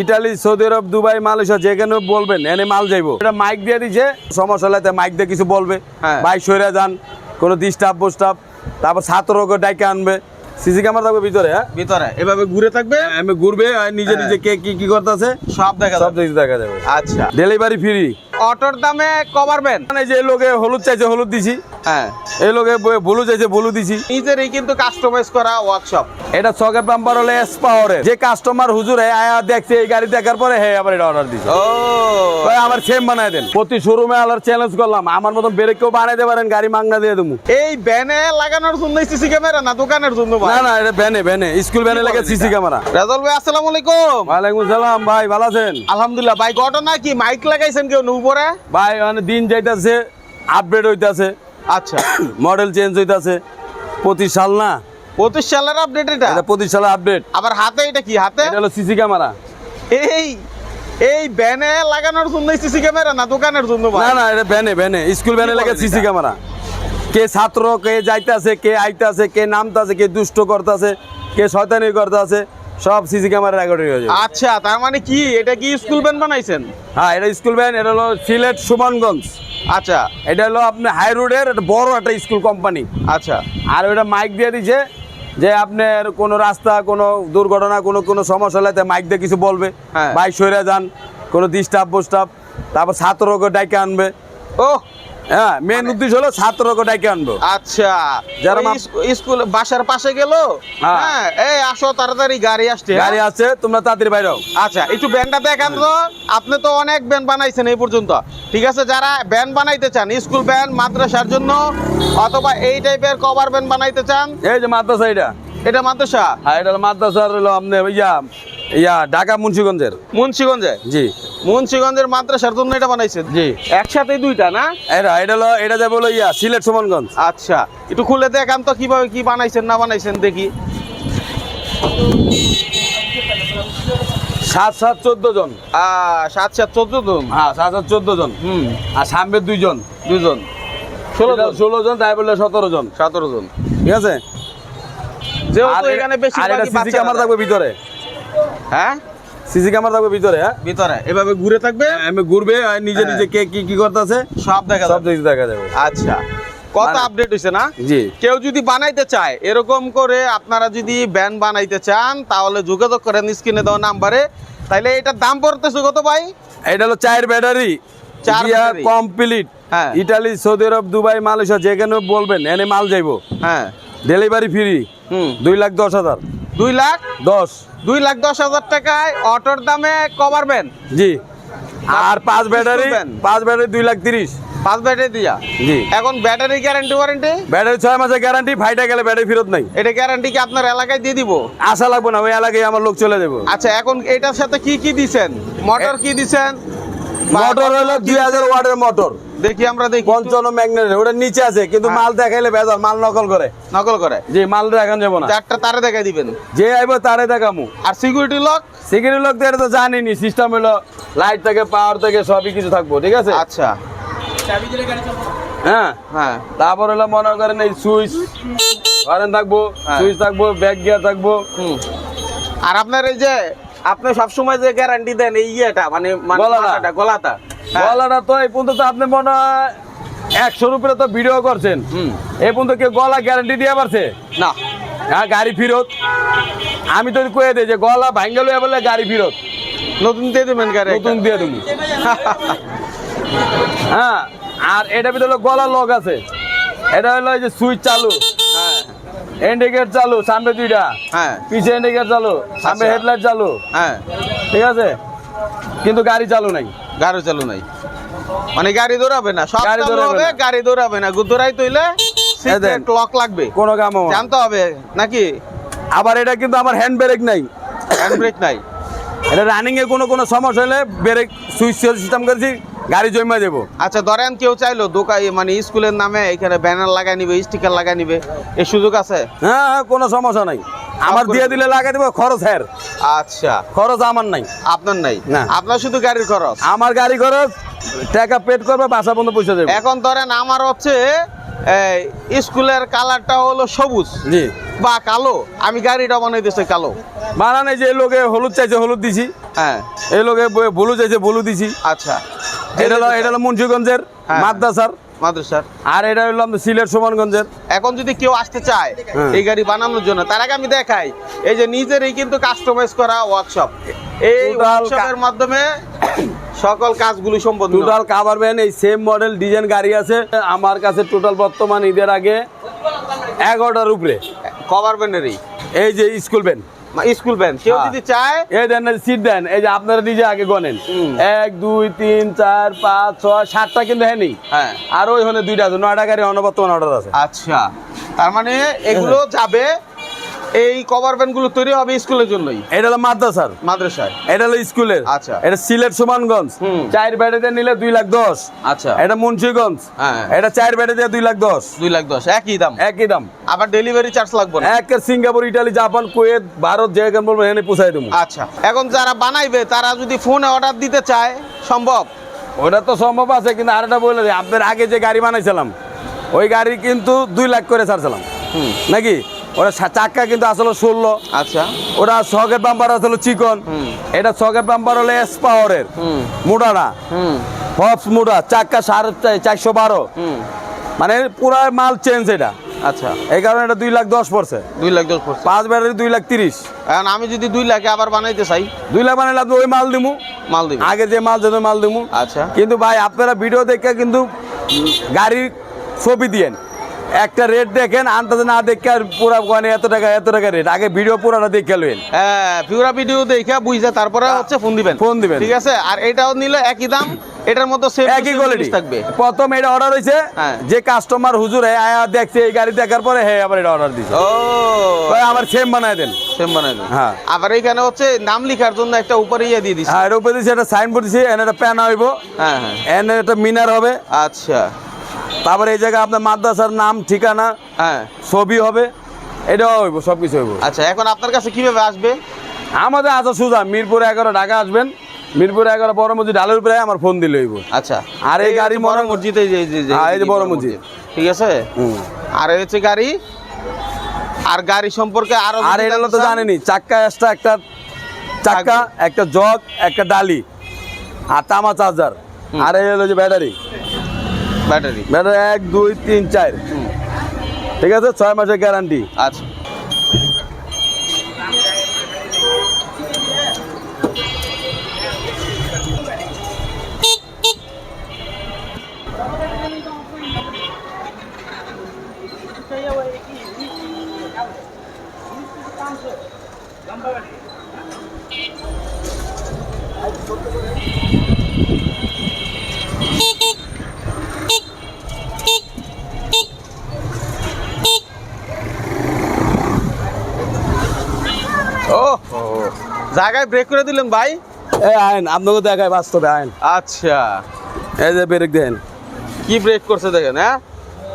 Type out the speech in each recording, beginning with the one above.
Italy Saudi Arab Dubai Malaysia যেখানে বলবেন এনে মাল যাইবো। এটা মাইক দিয়ে দিছে সমস্যা হলে মাইক দিয়ে কিছু বলবে। হ্যাঁ। বাইক সরে যান কোনো ডিস্টার্ব বোস্টাব তারপর ছাত্র ডাইকে আনবে। সিসি ক্যামেরা থাকবে ভিতরে হ্যাঁ? ভিতরে এভাবে ঘুরে থাকবে? আমি ঘুরবে নিজে হ্যাঁ। নিজে কে কি কি করতেছে? সব দেখা সব যাবে। দেখা যাবে। আচ্ছা। ডেলিভারি ফ্রি অটোর দামে কমারবেন মানে যে লোকে হলুদ চাইছে হলুদ দিছি। হ্যাঁ। এই লোকে ব্লু চাইছে ব্লু দিছি। নিজেরই কিন্তু কাস্টমাইজ করা ওয়ার্কশপ এটা সকেট নাম্বার হলে এস পাওয়ারের যে কাস্টমার হুজুরে আয়া দেখছে এই গাড়ি দেখার পরে হ্যাঁ আবার এটা অর্ডার দিছে। ও। আমার সেম বানাই দেন। প্রতি শোরুমে আলার চ্যালেঞ্জ করলাম। আমার মতন বেরেক কেউ বানাইতে পারেন গাড়ি মাংনা দিয়ে দেবো। এই ব্যানে লাগানোর জন্য সিসি ক্যামেরা না দোকানের জন্য না না এটা ভ্যানে ভ্যানে স্কুল ভ্যানে লাগে সিসি ক্যামেরা রাজল ভাই আসসালামু আলাইকুম। ওয়ালাইকুম সালাম ভাই ভালো আছেন? আলহামদুলিল্লাহ ভাই ঘটনা কি? মাইক লাগাইছেন কেউ? উপরে ভাই মানে দিন যাইতাছে আপডেট হইতাছে। আচ্ছা। মডেল চেঞ্জ হইতাছে। প্রতি সাল না? পঁচিশ সালের আপডেট এটা? এটা প্রতি সালে আপডেট আবার হাতে এটা কি হাতে? এটা হলো সিসি ক্যামেরা এই এই ব্যানে লাগানোর জন্য সিসি ক্যামেরা না দোকানের জন্য না না এটা ভ্যানে ভ্যানে স্কুল ভ্যানে লাগে সিসি ক্যামেরা কে ছাত্র কে যাইতাছে কে আইতাছে কে নামতাছে কে দুষ্ট করতাছে কে শয়তানি করতাছে সব সিসি ক্যামেরা রেকর্ড হয়ে যাবে। আচ্ছা তার মানে কি? এটা কি স্কুল ব্যান বানাইছেন? হ্যাঁ এটা স্কুল ভ্যান এটা হলো সিলেট সুমনগঞ্জ। আচ্ছা। এটা হলো আপনি হাই রোডের একটা বড় একটা স্কুল কোম্পানি। আচ্ছা। আর ওটা মাইক দিয়ে দিছে যে আপনার কোনো রাস্তা কোনো দুর্ঘটনা কোনো কোনো সমস্যা হলে মাইক দিয়ে কিছু বলবে। হ্যাঁ। বাইক সরে যান কোনো ডিস্টার্ব বুস্টার্ব তারপর ছাত্রকে ডাইকে আনবে। ও। হ্যাঁ মেন উদ্দেশ্য হলো ছাত্রকে আনব। আচ্ছা যারা স্কুল বাসার পাশে গেল? হ্যাঁ। হ্যাঁ এই আসো তাড়াতাড়ি গাড়ি আসছে গাড়ি আছে তোমরা তাড়াতাড়ি বাইরেও আচ্ছা একটু ব্যানটা দেখান তো। আপনি তো অনেক ব্যান বানাইছেন এই পর্যন্ত। ঠিক আছে যারা ব্যান বানাইতে চান স্কুল ব্যান মাদ্রাসার জন্য অথবা এই টাইপের কভার ব্যান বানাইতে চান এই যে মাদ্রাসা এটা। এটা মাদ্রাসা? হ্যাঁ এটা মাদ্রাসার হলো আপনি ইয়া ইয়া ঢাকা মুন্সিগঞ্জের। মুন্সিগঞ্জে? জি। মুন্সিগঞ্জের মাদ্রাসার জন্য এটা বানাইছেন জি। একসাথে দুইটা না? এটা এটা হলো এটা যাবে হলো ইয়া সিলেট সুমনগঞ্জ। আচ্ছা একটু খুলে দেখান তো কীভাবে কি বানাইছেন না বানাইছেন দেখি। সাত সাত চোদ্দ জন। সাত সাত চোদ্দ জন? হ্যাঁ সাত সাত চোদ্দ জন। হুম। আর সামনে দুইজন। দুজন ষোলো জন। ষোলো জন তাই বললে সতেরো জন। সতেরো জন। ঠিক আছে? যেহেতু এখানে বেশি ক্যামেরা থাকবে ভিতরে। হ্যাঁ? সিসি ক্যামেরা থাকবে ভিতরে হ্যাঁ? ভিতরে। এভাবে ঘুরে থাকবে? আমি ঘুরবে আর নিজে হ্যাঁ। নিজে কে কি কি করতেছে? সব দেখা সব কিছু দেখা যাবে। আচ্ছা। কত মানে- আপডেট হয়েছে না? জি। কেউ যদি বানাইতে চায় এরকম করে আপনারা যদি ব্যান বানাইতে চান তাহলে যোগাযোগ করেন স্ক্রিনে দেওয়া নাম্বারে তাইলে এটার দাম পড়তেছে কত ভাই? এটা হলো চায়ের ব্যাটারি। চার কমপ্লিট হ্যাঁ। Italy Saudi Arab Dubai Malaysia যেখানে বলবেন এনে মাল যাইবো। হ্যাঁ। ডেলিভারি ফ্রি হুম। দুই লাখ দশ হাজার। দুই লাখ দশ। দুই লাখ দশ হাজার টাকায় অটোর দামে কভার ব্যান জি। আর পাঁচ ব্যাটারি? পাঁচ ব্যাটারি দুই লাখ তিরিশ। পাঁচ ব্যাটারি দিয়া। জি। এখন ব্যাটারি গ্যারান্টি ওয়ারেন্টি? ব্যাটারি ছয় মাসের গ্যারান্টি ফাইটা গেলে ব্যাটারি ফেরত নাই। এটা গ্যারান্টি কি আপনার এলাকায় দিয়ে দিব? আশা লাগবে না ওই এলাকায় আমার লোক চলে যাব। আচ্ছা এখন এটার সাথে কি কি দিছেন? মোটর কি দিছেন? মোটর হলো দুই হাজার ওয়াটের মোটর। দেখি আমরা দেখি। পঞ্চান্ন ম্যাগনেটের ওটা নিচে আছে কিন্তু হ্যাঁ। মাল দেখাইলে বেজাল মাল নকল করে। নকল করে? জি মাল দেখান যাব না। চারটা তারে দেখাই দিবেন। যে আইব তারে দেখামু। আর সিকিউরিটি লক সিকিউরিটি লোক তো এটা তো জানিনি সিস্টেম হলো লাইট থেকে পাওয়ার থেকে সবই কিছু থাকব ঠিক আছে? আচ্ছা। হ্যাঁ। হ্যাঁ। তারপর হলো মনে করেন এই সুইচ। কারেন্ট থাকব হ্যাঁ। সুইচ থাকব ব্যাক গিয়ার থাকব। আর আপনার এই যে আপনি সবসময় যে গ্যারান্টি দেন এই ইয়েটা মানে গলাটা। গলাটা। গলাটা তো এই পর্যন্ত তো আপনি মনে হয় একশোর উপরে তো ভিডিও করছেন। এই পর্যন্ত কেউ গলা গ্যারান্টি দিয়ে পারছে? না। হ্যাঁ গাড়ি ফেরত। আমি তো কয়ে দিই যে গলা ভাঙ্গেল হয়ে বলে গাড়ি ফেরত। নতুন দিয়ে দেবেন গাড়ি নতুন দিয়ে দেবো। হ্যাঁ আর এটা ভিতরে গলা লক আছে। এটা হলো যে সুইচ চালু। হ্যাঁ। ইন্ডিকেট চালু সামনে দুইটা। হ্যাঁ। পিছে ইন্ডিকেট চালু সামনে আচ্ছা। হেডলাইট চালু। হ্যাঁ। ঠিক আছে? কিন্তু গাড়ি চালু নাই। গাড়ি চালু নাই। মানে গাড়ি দৌড়াবে না সব গাড়ি দৌড়াবে গাড়ি দৌড়াবে না। দৌড়াই তৈলে ক্লক লক লাগবে। কোনো কাম জানতে হবে নাকি? আবার এটা কিন্তু আমার হ্যান্ড ব্রেক নাই। হ্যান্ড ব্রেক নাই। এটা রানিং এ কোনো কোনো সমস্যা হলে ব্রেক সুইচ সিস্টেম করেছি গাড়ি জমা দেবো। আচ্ছা ধরেন কেউ চাইলো দোকান মানে স্কুলের নামে এখানে ব্যানার লাগাই নিবে স্টিকার লাগাই নিবে এই সুযোগ আছে? হ্যাঁ হ্যাঁ, কোনো সমস্যা নাই। আমার দিয়ে দিলে লাগাই দেবো খরচ হ্যার আচ্ছা। খরচ আমার নাই। আপনার নাই? না। আপনার শুধু গাড়ির খরচ? আমার গাড়ি খরচ টাকা পেড করবে বাসা বন্ধ পয়সা দেবে। এখন ধরেন আমার হচ্ছে স্কুলের কালারটা হলো সবুজ জি। বা কালো। আমি গাড়িটা বানাই বানাইতেছি কালো। বানান এই যে এই লোকে হলুদ চাইছে হলুদ দিছি। হ্যাঁ। এই লোকে ব্লু চাইছে ব্লু দিছি। আচ্ছা। এটা হলো এটা হলো মুন্সিগঞ্জের হ্যাঁ। মাদ্রাসার। মাদ্রাসার। আর এটা হলো সিলেট সুমনগঞ্জের। এখন যদি কেউ আসতে চায় হ্যাঁ। এই গাড়ি বানানোর জন্য তার আগে আমি দেখাই। এই যে নিজেরই কিন্তু কাস্টমাইজ করা ওয়ার্কশপ এই ওয়ার্কশপের মাধ্যমে সকল কাজগুলো সম্পন্ন। টোটাল কাভার ভ্যান এই সেম মডেল ডিজাইন গাড়ি আছে। আমার কাছে টোটাল বর্তমান ঈদের আগে এগারোটার উপরে। কভার ব্যান্ডেরই এই যে স্কুল ভ্যান স্কুল ভ্যান কেউ হ্যাঁ। যদি চায়? এই দেন সিট দেন। এই যে আপনারা নিজে আগে গনেন। এক দুই তিন চার পাঁচ ছয় সাতটা কিন্তু হ্যাঁ নেই। হ্যাঁ। আর ওই হলে দুইটা আছে। নয়টা গাড়ি অনবর্তমান অর্ডার আছে। আচ্ছা। তার মানে এগুলো যাবে এই কভার ভ্যানগুলো তৈরি হবে স্কুলের জন্যই। এটা হলো মাদ্রাসার। মাদ্রাসায়? এটা হলো স্কুলের। আচ্ছা। এটা সিলেট সুমানগঞ্জ। চার ব্যাটারিতে নিলে দুই লাখ দশ। আচ্ছা। এটা মুন্সিগঞ্জ। হ্যাঁ। এটা চার ব্যাটারিতে দুই লাখ দশ। দুই লাখ দশ একই দাম? একই দাম। আবার ডেলিভারি চার্জ লাগবে না? এক Singapore Italy Japan Kuwait Bharat যেখানে বলব এখানে পৌঁছাই দেবো। আচ্ছা। এখন যারা বানাইবে তারা যদি ফোনে অর্ডার দিতে চায় সম্ভব? ওটা তো সম্ভব আছে কিন্তু আরেকটা বলে আপনার আগে যে গাড়ি বানাইছিলাম ওই গাড়ি কিন্তু দুই লাখ করে ছাড়ছিলাম। হুম। নাকি? ওটা সা- চাক্কা কিন্তু আসলে ষোলো। আচ্ছা। ওটা সকেট বাম্পার আসলে চিকন। এটা সকেট বাম্পার হলে এস পাওয়ারের মোটা না। হপস মোটা চাক্কা সাড়ে চারশো বারো। মানে পুরা মাল চেঞ্জ এটা। আচ্ছা। এই কারণে এটা দুই লাখ দশ পড়ছে। দুই লাখ দশ পড়ছে। পাঁচ ব্যাটারি দুই লাখ তিরিশ। এখন আমি যদি দুই লাখে আবার বানাইতে চাই? দুই লাখ বানাইলে আপনি ওই মাল দিমু। মাল দিবে। আগে যে মাল যেত মাল দিমু। আচ্ছা। কিন্তু ভাই আপনারা ভিডিও দেখে কিন্তু গাড়ির ছবি দিয়েন। একটা রেট দেখেন আন্দাজে না দেখে আর পুরা মানে এত টাকা এত টাকা রেট আগে ভিডিও পুরাটা দেখে লইন হ্যাঁ পিউরা ভিডিও দেখে বুঝে তারপরে হচ্ছে ফোন দিবেন। ফোন দিবেন। ঠিক আছে? আর এটাও নিলে একই দাম এটার মতো সেম একই কোয়ালিটি থাকবে। প্রথম এটা অর্ডার হয়েছে হ্যাঁ। যে কাস্টমার হুজুর আয়া দেখছে এই গাড়ি দেখার পরে হ্যাঁ আবার এটা অর্ডার দিছে। ও। আমার সেম বানায় দেন। সেম বানাই দেন। হ্যাঁ। আবার এখানে হচ্ছে নাম লেখার জন্য একটা উপরে ইয়ে দিয়ে দিচ্ছে হ্যাঁ এর উপরে দিছে একটা সাইনবোর্ড দিছে এনে একটা প্যান হইব। হ্যাঁ হ্যাঁ। এনে একটা মিনার হবে। আচ্ছা। তারপরে এই জায়গায় আপনার মাদ্রাসার নাম ঠিকানা হ্যাঁ। ছবি হবে এটাও হইব সব কিছু হইব। আচ্ছা এখন আপনার কাছে কীভাবে আসবে? আমাদের আসা সুজা মিরপুর এগারো ঢাকা আসবেন। মিরপুর এগারো বড় মসজিদ ডালের উপরে আমার ফোন দিলে হইব। আচ্ছা। আর এই গাড়ি বড় মসজিদ এই যে বড় মসজিদ। ঠিক আছে? আর এই হচ্ছে গাড়ি। আর গাড়ি সম্পর্কে আরও আর এটা তো জানেনি চাক্কা এক্সট্রা একটা চাক্কা একটা জগ একটা ডালি আর তামা চার্জার। আর এই হলো যে ব্যাটারি। ব্যাটারি ব্যাটারি এক দুই তিন চার। ঠিক আছে? ছয় মাসের গ্যারান্টি আচ্ছা। ও জায়গায় ব্রেক করে দিলেন ভাই? এই আইন আপনাকে দেখায় বাস্তবে আইন। আচ্ছা। এই যে ব্রেক দেন। কি ব্রেক করছে দেখেন হ্যাঁ?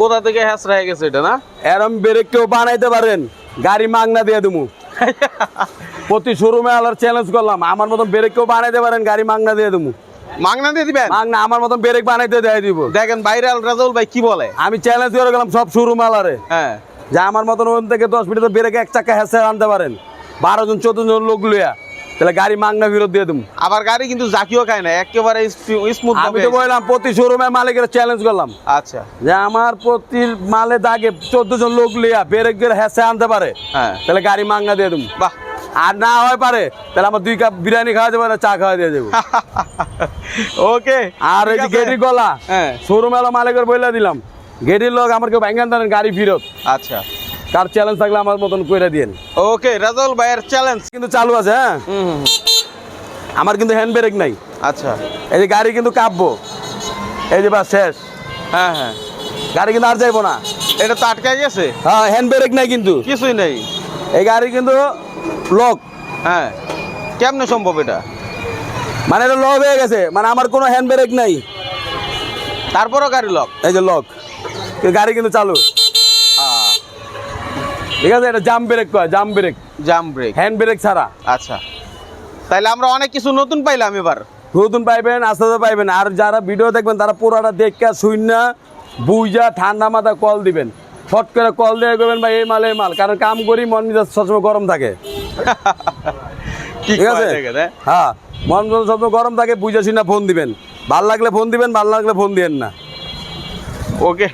কোথা থেকে হ্যাস হয়ে গেছে এটা না? এরম ব্রেক কেউ বানাইতে পারেন গাড়ি মাগনা দিয়ে দেবো প্রতি শোরুমে আলার চ্যালেঞ্জ করলাম আমার মতন ব্রেক কেউ বানাইতে পারেন গাড়ি মাগনা দিয়ে দেবো মাগনা দিয়ে দিবেন? মাগনা আমার মতন ব্রেক বানাইতে দিয়ে দিব। দেখেন ভাইরাল রাজল ভাই কি বলে? আমি চ্যালেঞ্জ করে গেলাম সব শোরুম আলারে হ্যাঁ। যে আমার মতন ওখান থেকে দশ মিনিট ব্রেক এক চাকা হেসে আনতে পারেন। বারো জন চোদ্দ জন লোক লইয়া তাহলে গাড়ি মাগনা ফেরত দিয়ে দেবো আবার গাড়ি কিন্তু জাকিও খায় না একেবারে স্মুথ আমি তো বললাম প্রতি শোরুমের মালিকের চ্যালেঞ্জ করলাম। আচ্ছা। যে আমার প্রতি মালে দাগে চোদ্দ জন লোক লইয়া ব্রেক দিয়ে হেসে আনতে পারে হ্যাঁ। তাহলে গাড়ি মাগনা দিয়ে দেবো বাহ। আর না হয় পারে তাহলে আমার দুই কাপ বিরিয়ানি খাওয়া যাবে না চা খাওয়া দিয়ে দেবো ওকে আর ওই যে গেটির গলা হ্যাঁ। শোরুম এলো মালিকের বইলা দিলাম। গেটির লোক আমার কেউ ব্যাঙ্গান গাড়ি ফিরত। আচ্ছা। কার চ্যালেঞ্জ থাকলে আমার মতন কইরা দিয়েন। ওকে রাজল ভাইয়ের চ্যালেঞ্জ কিন্তু চালু আছে হ্যাঁ। আমার কিন্তু হ্যান্ড ব্রেক নাই। আচ্ছা। এই যে গাড়ি কিন্তু কাঁপবো। এই যে বাস শেষ। হ্যাঁ হ্যাঁ। গাড়ি কিন্তু আর যাইবো না। এটা তো আটকে গেছে? হ্যাঁ হ্যান্ড ব্রেক নাই কিন্তু। কিছুই নেই। এই গাড়ি কিন্তু লক হ্যাঁ। কেমনে সম্ভব এটা? মানে এটা লক হয়ে গেছে। মানে আমার কোনো হ্যান্ড ব্রেক নাই। তারপরও গাড়ি লক এই যে লক গাড়ি কিন্তু চালু। ঠিক আছে এটা জাম ব্রেক কয় jam brake jam brake hand brake ছাড়া। আচ্ছা। তাইলে আমরা অনেক কিছু নতুন পাইলাম এবার। নতুন পাইবেন আস্তে আস্তে পাইবেন। আর যারা ভিডিও দেখবেন তারা পুরোটা দেখে শূন্য বুঝা ঠান্ডা মাথা কল দিবেন। ফট করে কল দিয়ে করবেন ভাই এই মাল এই মাল। কারণ কাম করি মন মেজাজ সবসময় গরম থাকে। ঠিক আছে? হ্যাঁ? হ্যাঁ মন মেজাজ সবসময় গরম থাকে বুঝা শুনে ফোন দিবেন। ভালো লাগলে ফোন দিবেন ভালো লাগলে ফোন দিবেন না। ওকে